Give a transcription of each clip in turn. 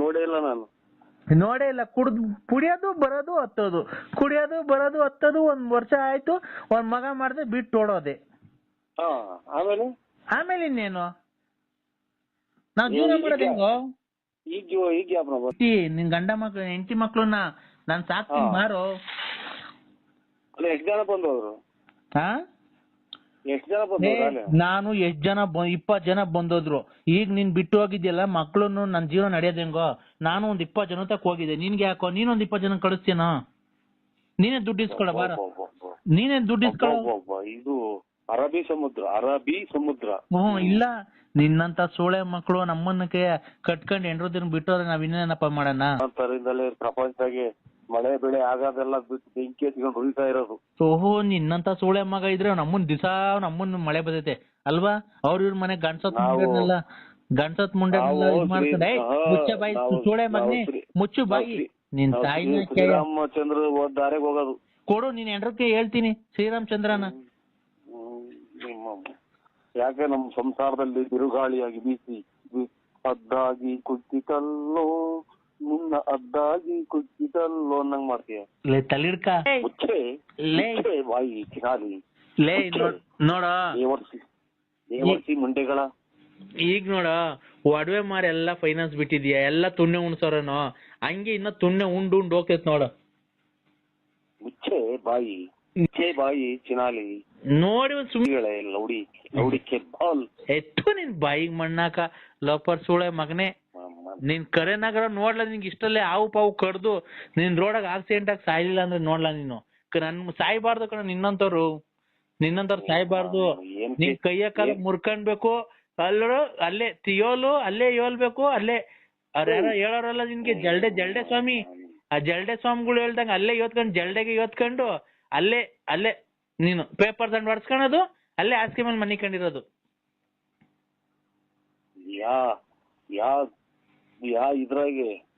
ನೋಡೇ ಇಲ್ಲ ನಾನು. ನೋಡೇ ಇಲ್ಲ. ಕುಡ್ದು ಕುಡಿಯೋದು ಬರೋದು ಹತ್ತೋದು. ಕುಡಿಯೋದು ಬರೋದು ಹತ್ತೋದು ಒಂದ್ ವರ್ಷ ಆಯ್ತು ಒಂದ್ ಮಗ ಮಾಡ್ದೆ ಬಿಟ್ಟು ಓಡೋದೆ. ಹಾ ಆಮೇಲೆ? ಆಮೇಲೆ ಇನ್ನೇನು? ನಾವ್ ಜೀವನ ಮಾಡೋದು ಹೆಂಗೋ? ಈಗ ಜೀವ- ಈಗ ಯಾಪನ ಬಂತು ಹೆಂಡ್ತಿ, ನಿನ್ ಗಂಡ ಮಕ್ಳು ಹೆಂಡತಿ ಮಕ್ಳನ್ನ ನಾನ್ ಸಾಕ್ತೀನಿ ಹಾ. ಮಾರು. ಅಲ್ಲ ಎಷ್ಟ್ ಜನ ಬಂದವ್ರು ಹಾ ಎಷ್ಟ್ ಜನ ನಾನು ಎಷ್ಟ್ ಜನ ಇಪ್ಪತ್ ಜನ ಬಂದೋದ್ರು. ಈಗ ನೀನ್ ಬಿಟ್ಟು ಹೋಗಿದ್ಯಲ್ಲ ಮಕ್ಳುನು ನನ್ ಜೀವನ ನಡೆಯೋದ್ ಹೆಂಗೋ? ನಾನು ಒಂದ್ ಇಪ್ಪತ್ ಜನ ತಕ್ ಹೋಗಿದ್ದೆ. ನಿನ್ಗೆ ಯಾಕೋ? ನೀನೊಂದ್ ಇಪ್ಪತ್ ಜನ ಕಳಿಸ್ತೀನ ನೀನೇ ದುಡ್ಡು ಇಸ್ಕೊಳ ಬಾರ. ನೀನೇ ದುಡ್ಡು ಇಸ್ಕೊಳ? ಇದು ಅರಬಿ ಸಮುದ್ರ ಅರಬಿ ಸಮುದ್ರ. ಹ್ಮ್ ಇಲ್ಲ. ನಿನ್ನಂತ ಸೋಳೆ ಮಕ್ಳು ನಮ್ಮನ್ನಕ್ಕೆ ಕಟ್ಕೊಂಡ್ ದಿನ ಬಿಟ್ಟೋದ್ರೆ ನಾವ್ ಇನ್ನೇನಪ್ಪ ಮಾಡೋಣ? ಪ್ರಪಂಚದಾಗೆ ಮಳೆ ಬೆಳೆ ಆಗೋದೆಲ್ಲ ಬಿಟ್ಟು ಬೆಂಕಿ ಹಚ್ಕೊಂಡು ಉಳಿತಾ ಇರೋದು. ಓಹೋ ನಿನ್ನಂತ ಸೂಳೆ ಮಗ ಇದ್ರೆ ನಮ್ಮನ್ ದಿಸಾ ನಮ್ಮನ್ ಮಳೆ ಬರ್ತೈತೆ ಅಲ್ವಾ? ಅವ್ರ ಇವ್ರ ಮನೆ ಗಂಡ್ಸತ್ ಮುಂಡೆಲ್ಲ ಗಣಸತ್ ಗಂಡ್ಸತ್ ಇದ್ ಶ್ರೀ- ಮುಚ್ಚ ಬಾಯಿ ಸೂಳೆ ಮಗನೇ ಮುಚ್ಚು ಬಾಯಿ. ನಿನ್ ತಾಯಿ ತಾಯಿನ ಶ್ರೀ- ಶ್ರೀರಾಮಚಂದ್ರ ಹೋದ್ ದಾರಿಗೆ ಹೋಗೋದು. ಕೊಡು ನೀನ್ ಹೆಂಡ್ರಕ್ಕೆ ಹೇಳ್ತೀನಿ ಶ್ರೀರಾಮಚಂದ್ರನ. ಯಾಕೆ ನಮ್ ಸಂಸಾರದಲ್ಲಿ ಬಿರುಗಾಳಿಯಾಗಿ ಬೀಸಿ ಅದ್ದಾಗಿ ಕುಗ್ಗಿತಲ್ಲೋ ನಿನ್ನ ಅದ್ದಾಗಿ ಕುಗ್ಗಿತಲ್ಲೋ ನಂಗ್ ಮಾಡ್ತೀಯ? ಲೇ ತಲಿಡ್ಕ ಮುಚ್ಚೆ ಲೇ. ಮುಚ್ಚೆ ಬಾಯಿ ಚಿನಾಲಿ ಲೇ ನೋಡ್ ನೋಡ. ದೇವರ್ಸಿ ದೇವರ್ಸಿ ಮುಂಡೆಗಳ. ಈಗ ನೋಡ ಒಡವೆ ಮಾರಿ ಎಲ್ಲಾ ಫೈನಾನ್ಸ್ ಬಿಟ್ಟಿದ್ಯಾ? ಎಲ್ಲಾ ತುಣ್ಣೆ ಉಣ್ಸೋರೇನೋ? ಹಂಗೆ ಇನ್ನ ತುಣ್ಣೆ ಉಂಡು ಉಂಡು ಹೋಗ್ತೈತ್ ನೋಡ. ಮುಚ್ಚೆ ಬಾಯಿ. ಮುಚ್ಚೆ ಬಾಯಿ ಚಿನಾಲಿ ನೋಡಿ ಒಂದ್ ಸುಮ್ಮನೆ ಲೌಡಿ ಲೌಡಿ ಲೌಡಿಕೆ ಬಾಲ್. ಎತ್ತು ನಿನ್ ಬಾಯಿಗ್ ಮಣ್ಣಾಕ. ಲೋಪರ್ ಸುಳೆ ಮಗನೇ. ನೀನ್ ಕರೆ ನೋಡ್ಲಾ ನಿನ್ಗೆ ಇಷ್ಟಲ್ಲೇ ಹಾವು ಪಾವು ಕಡ್ದು ನೀನ್ ರೋಡಾಗ ಆಕ್ಸಿಡೆಂಟ್ ಆಗಿ ಸಾಯ್ಲಿಲ್ಲ ಅಂದ್ರೆ ನೋಡ್ಲಾ ನೀನು? ನನ್ ಸಾಯ್ಬಾರ್ದು ಕಣ ನಿನ್ನಂತವ್ರು. ನಿನ್ನಂತವ್ರು ಸಾಯ್ಬಾರ್ದು. ನಿನ್ ಕೈಯ ಕಾಲ ಮುರ್ಕಂಡ್ಬೇಕು. ಅಲ್ಲೋ ಅಲ್ಲೇ ತಿಯೋಲು ಅಲ್ಲೇ ಯೋಲ್ಬೇಕು ಅಲ್ಲೇ. ಅವ್ರ ಯಾರೋ ಹೇಳೋರಲ್ಲ ನಿನ್ಗೆ ಜಲ್ಡೆ ಜಲ್ಡೆ ಸ್ವಾಮಿ. ಆ ಜಲ್ಡೆ ಸ್ವಾಮಿಗಳು ಹೇಳ್ದಂಗ ಅಲ್ಲೇ ಯೋತ್ಕೊಂಡ್ ಜಲ್ಡೆಗೆ ಯೋತ್ಕೊಂಡು ಅಲ್ಲೇ ಅಲ್ಲೇ ನೀನು ಪೇಪರ್ ದಂಡ್ ಹೊಡ್ಸ್ಕೊಳೋದು ಅಲ್ಲೇ ಹಾಸಿಗೆ ಮೇಲೆ ಮನಿ ಕಂಡಿರೋದು ಯಾ ಯಾ ಯಾ ಇದ್ರಾಗೆ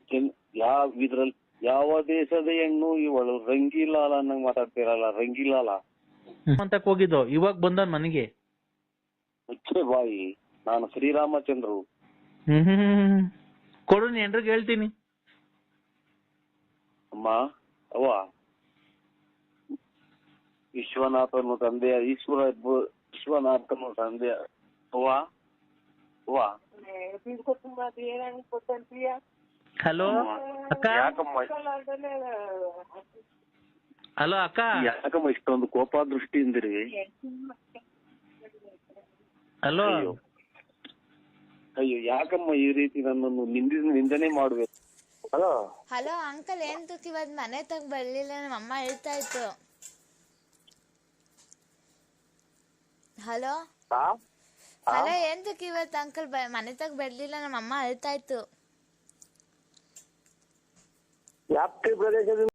ಯಾವ ಇದ್ರಲ್ಲಿ ಯಾವ ದೇಶದ ಹೆಣ್ಣು ಇವಳು? ರಂಗಿಲಾಲ ಅನ್ನ ಮಾತಾಡ್ತಿರಲ್ಲ ರಂಗಿಲಾಲ. ಅಂತ ಹೋಗಿದ್ದು? ಇವಾಗ ಬಂದ ಮನೆಗೆ? ಮುಚ್ಚೆ ಬಾಯಿ. ನಾನು ಶ್ರೀರಾಮಚಂದ್ರು. ಹ್ಮ್ ಕೊಡು ನೀ ಹೇಳ್ತೀನಿ. ಅಮ್ಮ ಅವ್ವ. ವಿಶ್ವನಾಥನು ತಂದೆಯ ಈಶ್ವರ ವಿಶ್ವನಾಥನ ವಿಶ್ವನಾಥನು ತಂದೆಯ. ಅವ್ವ ಅವ್ವ. ಹಲೋ ಅಕ್ಕ ಯಾಕಮ್ಮ ಹಲೋ ಅಕ್ಕ ಯಾಕಮ್ಮ ಇಷ್ಟೊಂದು ಕೋಪ ದೃಷ್ಟಿಯಿಂದಿರಿ ಹಲೋ ಅಯ್ಯೋ ಅಯ್ಯೋ ಯಾಕಮ್ಮ ಈ ರೀತಿ ನನ್ನನ್ನು ನಿಂದಿ ನಿಂದನೆ ಮಾಡ್ಬೇಕು ಹಲೋ ಹಲೋ ಅಂಕಲ್ ಏನ್ ತುಕ್ ಇವತ್ ಮನೆ ತಗ ಬರ್ಲಿಲ್ಲ ನಮ್ಮ ಅಮ್ಮ ಹೇಳ್ತಾ ಇತ್ತು ಹಲೋ ಹಲೋ ಎಂತಕ್ಕೆ ಇವತ್ತು ಅಂಕಲ್ ಮನೆ ತಗ ಬರ್ಲಿಲ್ಲ ನಮ್ಮ ಅಮ್ಮ ಅಳ್ತಾ ಇತ್ತು. ವ್ಯಾಪ್ತಿ ಪ್ರದೇಶದಿಂದ